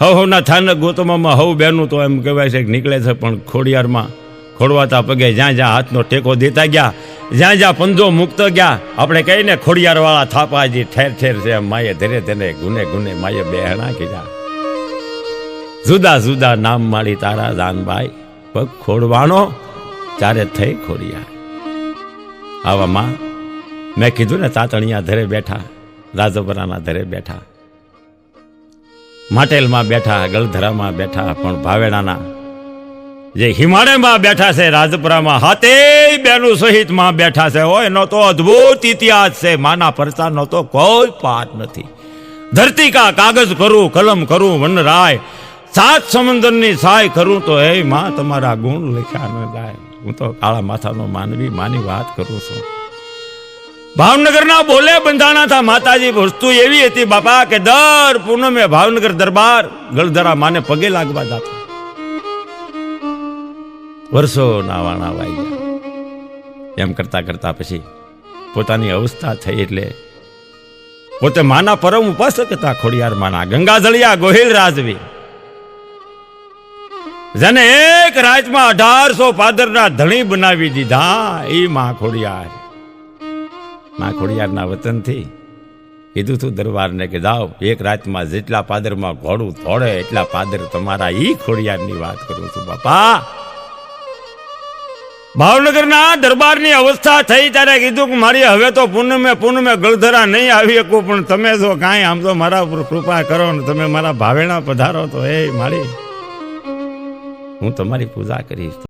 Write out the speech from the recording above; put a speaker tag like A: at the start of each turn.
A: હવ હવના થાનક ગોતમામાં હવ બેનું તો એમ કહેવાય છે નીકળે છે, પણ ખોડિયારમાં ખોડવાતા પગે જ્યાં જ્યાં હાથનો ટેકો દેતા ગયા, જ્યાં જ્યાં પંજો મુક્ત ગયા, આપણે કહીને ખોડિયારવાળા થાપાજી ઠેર ઠેર છે માએ ધીરે ધીરે ગુને ગુને માએ બેહણા કીધા. જુદા જુદા નામ માળી તારા દાનભાઈ પગ ખોડવાનો ચારે થઈ ખોડિયા આવામાં મેં કીધું ને, તાતણિયા ધરે બેઠા, રાજપરાના ધરે બેઠા. માટેલમાં બેઠા, ગલધરામાં બેઠા, પણ ભાવેડાના જે હિમાલયમાં બેઠા છે, રાજપુરામાં હાથે બેનું સહિતમાં બેઠા છે. હોય એનો તો અદ્ભુત ઇતિહાસ છે. માના પરચાનો તો કોઈ પાત નથી. ધરતી કા કાગજ કરું, કલમ કરું, વનરાય. સાત સમંદરની સહાય કરું તો એ માં, તમારા ગુણ લખ્યા ન જાય હું તો કાળા માથાનો માનવી, માની વાત કરું છું. ભાવનગરના બોલે બંધાણા માતાજી, વસ્તુ એવી હતી બાપા કે દર પૂનમે ભાવનગર દરબાર ગળધરા માને પગે લાગવા જતા. વર્ષો ના વાણા વાઈ એમ કરતા કરતા પછી પોતાની અવસ્થા થઈ એટલે પોતે માના પરમ ઉપાસક હતા ખોડિયાર માના ગંગાધળિયા ગોહિલ રાજવી. જેને એક રાજમાં અઢારસો પાદરના ધણી બનાવી દીધા એ મા ખોડિયાર. માં ખોડિયારના વતનથી કીધું તું દરબારને કે જાઓ, એક રાતમાં જેટલા પાદરમાં ઘોડું થોડે એટલા પાદર તમારા ઈ ખોડિયારની વાત કરું છું, બાપા. ભાવનગરના દરબારની અવસ્થા થઈ ત્યારે કીધું કે મારી હવે તો પૂનમે પૂનમે ગળધરા નહીં આવી શકું, પણ તમે જો કાંઈ, આમ તો મારા ઉપર કૃપા કરો ને તમે મારા ભાવેણા પધારો તો, એ મારી, હું તમારી પૂજા કરીશ.